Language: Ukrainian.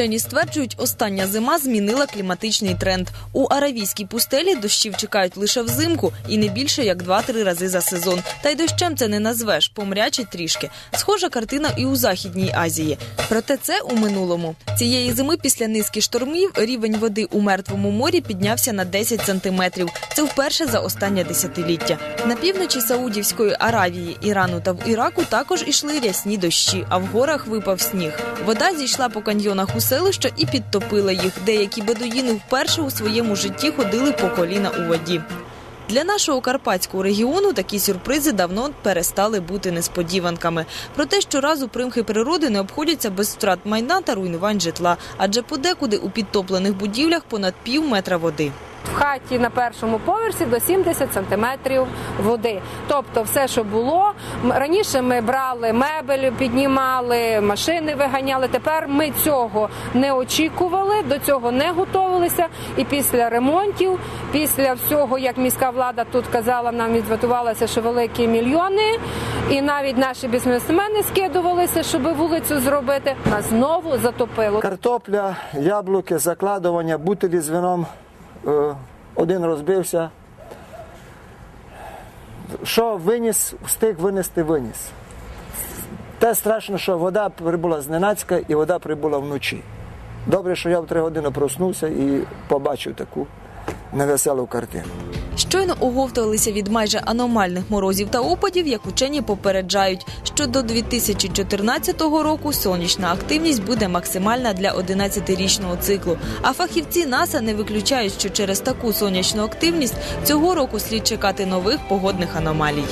Вчені стверджують, остання зима змінила кліматичний тренд. У аравійській пустелі дощів чекають лише взимку і не більше як 2-3 рази за сезон. Та й дощем це не назвеш, помрячить трішки. Схожа картина і у Західній Азії. Проте це у минулому. Цієї зими після низки штормів рівень води у мертвому морі піднявся на 10 сантиметрів. Це вперше за останнє десятиліття. На півночі Саудівської Аравії, Ірану та в Іраку також ішли рясні дощі, а в горах випав сніг. Вода зійшла по каньйонах у селища і підтопила їх. Деякі бедуїни вперше у своєму житті ходили по коліна у воді. Для нашого карпатського регіону такі сюрпризи давно перестали бути несподіванками. Проте щоразу примхи природи не обходяться без втрат майна та руйнувань житла, адже подекуди у підтоплених будівлях понад пів метра води. В хаті на першому поверсі до 70 сантиметрів води. Тобто, все, що було раніше, ми брали мебель, піднімали, машини виганяли. Тепер ми цього не очікували, до цього не готувалися. І після ремонтів, після всього, як міська влада тут казала, нам відзвітувалося, що великі мільйони, і навіть наші бізнесмени скидувалися, щоб вулицю зробити. Нас знову затопило. Картопля, яблуки, закладування, бутилі з вином. Е, Один розбився. Що виніс, встиг винести, виніс. Те страшно, що вода прибула зненацька і вода прибула вночі. Добре, що я в три години проснувся і побачив таку невеселу картину. Щойно оговталися від майже аномальних морозів та опадів, як учені попереджають, що до 2014 року сонячна активність буде максимальна для 11-річного циклу. А фахівці НАСА не виключають, що через таку сонячну активність цього року слід чекати нових погодних аномалій.